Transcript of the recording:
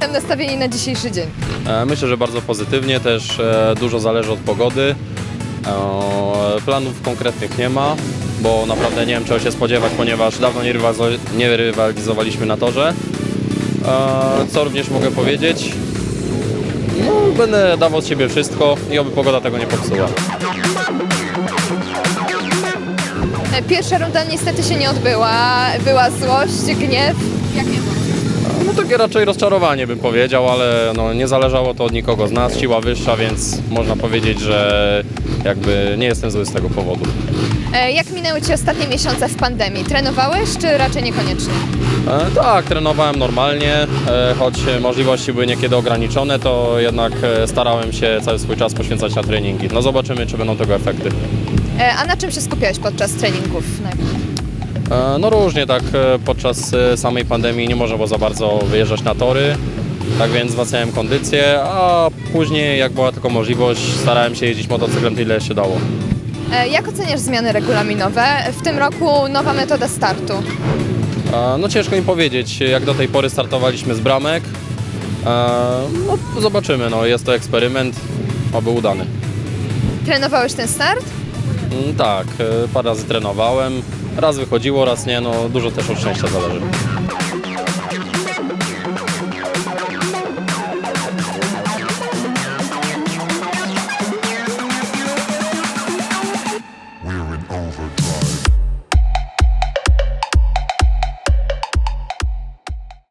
tam nastawieni na dzisiejszy dzień? E, Myślę, że bardzo pozytywnie, też e, dużo zależy od pogody. E, Planów konkretnych nie ma, bo naprawdę nie wiem czego się spodziewać, ponieważ dawno nie, rywalizo- nie rywalizowaliśmy na torze. E, Co również mogę powiedzieć? No, będę dawał z siebie wszystko i oby pogoda tego nie popsuła. E, Pierwsza runda niestety się nie odbyła. Była złość, gniew. Jakie No takie raczej rozczarowanie bym powiedział, ale no, nie zależało to od nikogo z nas, siła wyższa, więc można powiedzieć, że jakby nie jestem zły z tego powodu. E, Jak minęły Ci ostatnie miesiące w pandemii? Trenowałeś, czy raczej niekoniecznie? E, tak, trenowałem normalnie, e, choć możliwości były niekiedy ograniczone, to jednak e, starałem się cały swój czas poświęcać na treningi. No zobaczymy, czy będą tego efekty. E, A na czym się skupiałeś podczas treningów? E, no różnie tak e, podczas e, samej pandemii nie można było za bardzo wyjeżdżać na tory, tak więc wzmacniałem kondycję, a później jak była tylko możliwość starałem się jeździć motocyklem tyle się dało. E, Jak oceniasz zmiany regulaminowe? W tym roku nowa metoda startu. E, No ciężko mi powiedzieć, jak do tej pory startowaliśmy z bramek. E, No zobaczymy, no jest to eksperyment, oby udany. Trenowałeś ten start? Mm, Tak, e, parę razy trenowałem, raz wychodziło, raz nie, no dużo też od szczęścia zależy.